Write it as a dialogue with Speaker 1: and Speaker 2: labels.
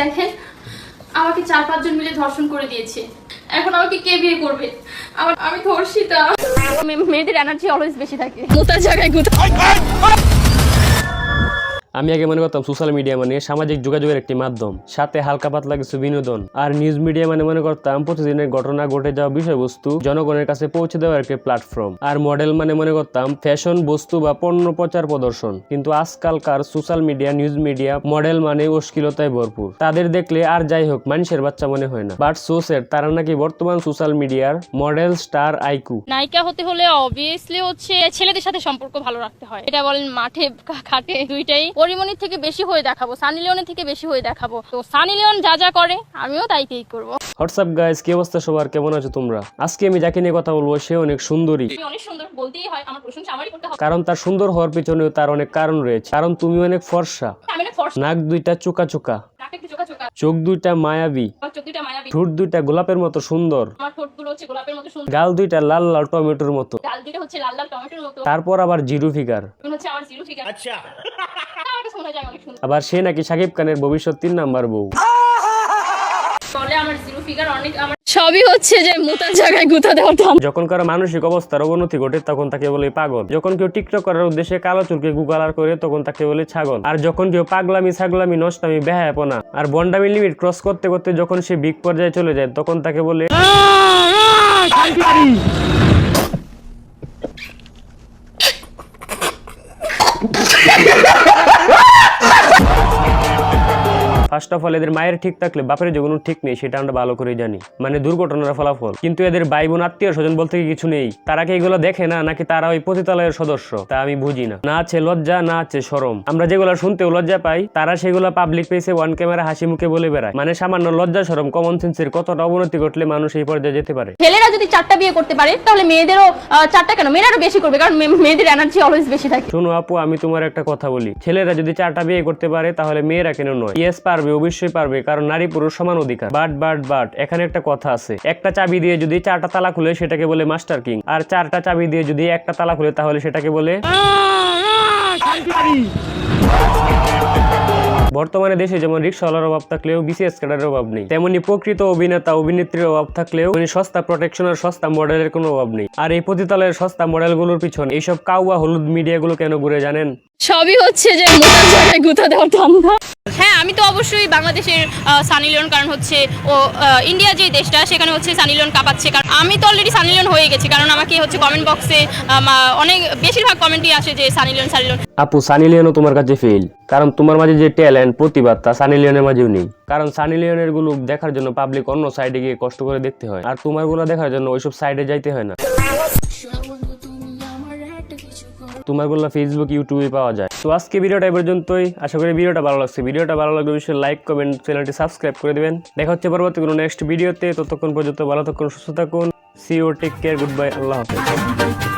Speaker 1: দেখেন আমাকে চার পাঁচজন মিলে ধর্ষণ করে দিয়েছে। এখন আমাকে কে বিয়ে করবে? আমার আমি ধর্ষিতা। মেয়েদের এনার্জি অলওয়েজ বেশি থাকে। মোতার জায়গায় গুতা
Speaker 2: আমি আগে মনে করতাম সোশ্যাল মিডিয়া মানে সামাজিক যোগাযোগের একটি মাধ্যম। সাথে হালকা পাতলা কিছু বিনোদন। আর নিউজ মিডিয়া মানে মনে করতাম প্রতিদিনের ঘটনা, ঘটে যাওয়া বিষয়বস্তু জনগণের কাছে পৌঁছে দেওয়ার একটি প্ল্যাটফর্ম আর মডেল মানে মনে করতাম ফ্যাশন বস্তু বা পণ্য প্রচার, প্রদর্শন। কিন্তু আজকালকার social media news media model মানে অশ্লীলতায় ভরপুর। তাদের দেখলে আর যাই হোক, মানুষের বাচ্চা মনে হয় না। বাট সোসের তারা নাকি বর্তমান সোশ্যাল মিডিয়ার মডেল স্টার আইকু।
Speaker 1: নায়িকা হতে হলে অবভিয়াসলি হচ্ছে ছেলেদের সাথে সম্পর্ক ভালো রাখতে হয়। এটা বলেন মাঠে ঘাটে দুইটাই। পরিমণির থেকে বেশি হয়ে দেখাবো সানি লিওনের থেকে বেশি হয়ে দেখাবো। তো সানি লিওন যা যা করে আমিও তাই তাই করব।
Speaker 2: হোয়াটসঅ্যাপ গাইজ কি অবস্থা সবার? কেমন আছো তোমরা? আজকে আমি যাকে নিয়ে কথা বলব সে অনেক সুন্দরী।
Speaker 1: অনেক সুন্দর বলতেই হয় আমার প্রশংসা আমারই করতে হবে।
Speaker 2: কারণ তার সুন্দর হওয়ার পিছনেও তার অনেক কারণ রয়েছে। কারণ তুমি অনেক ফর্সা। নাক দুইটা চোকা চোকা।
Speaker 1: চোখা
Speaker 2: দুইটা মায়াবী। ঠোঁট দুইটা গোলাপের মতো সুন্দর। গাল দুইটা লাল লাল টমেটোর মতো।
Speaker 1: ডাল দুইটা হচ্ছে লাল লাল টমেটোর মতো।
Speaker 2: তারপর আবার জিরো ফিগার।
Speaker 1: তুমি হচ্ছে আমার জিরো ফিগার। আচ্ছা। অনেক সুন্দর
Speaker 2: আবার সে নাকি সাকিব খানের ভবিষ্যৎ তিন নাম্বার বউ।
Speaker 1: বলে আমার জিরো ফিগার অনেক আমার সবই হচ্ছে যে মোতার জায়গায় গুতা দেওয়ার ধান
Speaker 2: যখন কারও মানসিক অবস্থার অবনতি ঘটে তখন তাকে বলে পাগল। যখন কেউ টিকটক করার উদ্দেশ্যে কালো চুলকে গুগালার করে তখন তাকে বলে ছাগল। আর যখন কেউ পাগলামি ছাগলামি নষ্টামি বেহায়াপনা আর বন্ডামি লিমিট ক্রস করতে করতে যখন সে বিগ পর্যায়ে চলে যায় তখন তাকে বলে ফার্স্ট অফ অল এদের মায়ের ঠিক থাকলে বাপের যে কোনো ঠিক নেই সেটা আমরা ভালো করেই জানি। মানে দুর্ঘটনার ফলাফল। কিন্তু এদের ভাই বোন আত্মীয় স্বজন বলতে কিছু নেই? তারা কি এগুলো দেখে না নাকি তারা ওই পতিতালয়ের সদস্য? তা আমি বুঝি না। না আছে লজ্জা না আছে সরম আমরা যেগুলো শুনতেও লজ্জা পাই তারা সেগুলো পাবলিক পেসে ওয়ান ক্যামেরা হাসি মুখে বলে বেড়ায়। মানে সামান্য লজ্জা সরম কমন সেন্সের কতটা অবনতি ঘটলে মানুষ এই পর্যায়ে যেতে পারে?
Speaker 1: ছেলেরা যদি চারটা বিয়ে করতে পারে তাহলে মেয়েদেরও চারটা কেন? মেয়েরাও বেশি করবে কারণ মেয়েদের এনার্জি অলওয়েজ বেশি থাকে।
Speaker 2: শোনো আপু আমি তোমার একটা কথা বলি। ছেলেরা যদি চারটা বিয়ে করতে পারে তাহলে মেয়েরা কেন নয়? ইয়েস পারবে। অবশ্যই পারবে, কারণ নারী পুরুষ সমান অধিকার। বাট বাট বাট, এখানে একটা কথা আছে। একটা চাবি দিয়ে যদি চারটা তালা খুলে, সেটাকে বলে মাস্টার কিং। আর চারটা চাবি দিয়ে যদি একটা তালা খুলে, তাহলে সেটাকে বলে বর্তমানে দেশে যেমন রিক্সাওয়ালার অভাব থাকলেও বিসিএস ক্যাডারের অভাব নেই, তেমনি প্রকৃত অভিনেতা, অভিনেত্রীর অভাব থাকলেও মানে সস্তা প্রোটেকশন আর সস্তা মডেলের কোনো অভাব নেই। আর এই পতিতালয়ের সস্তা মডেলগুলোর পিছনে এইসব কাউয়া হলুদ মিডিয়াগুলো কেন ঘুরে জানেন?
Speaker 1: সবই হচ্ছে যে গুতা দেওয়ার ধান্দা। হ্যাঁ আমি তো অবশ্যই বাংলাদেশের সানি লিওন, কারণ হচ্ছে ও ইন্ডিয়া যে দেশটা, সেখানে হচ্ছে সানি লিওন কাঁপাচ্ছে। কারণ আমি তো অলরেডি সানি লিওন হয়ে গেছি, কারণ আমাকে হচ্ছে কমেন্ট বক্সে অনেক, বেশিরভাগ কমেন্টই আসে যে সানি লিওন, সানি
Speaker 2: আপু, সানি লিওনও তোমার কাছে ফেল কারণ তোমার মাঝে যে ট্যালেন্ট প্রতিভা, তা সানি লিওনের মাঝেও নেই। কারণ সানি লিওনেরগুলো দেখার জন্য পাবলিক অন্য সাইডে গিয়ে কষ্ট করে দেখতে হয়। আর তোমারগুলো দেখার জন্য ওইসব সাইডে যাইতে হয় না। তোমারগুলো ফেসবুক ইউটিউবে পাওয়া যায়। তো আজকে ভিডিওটা এই পর্যন্তই। আশা করি ভিডিওটা ভালো লাগছে। ভিডিওটা ভালো লাগলে অবশ্যই লাইক কমেন্ট চ্যানেলটি সাবস্ক্রাইব করে দেবেন। দেখা হচ্ছে পরবর্তী কোনো নেক্সট ভিডিওতে ততক্ষণ পর্যন্ত ভালো থাকুন, সুস্থ থাকুন। See take care good bye আল্লাহ হাফেজ।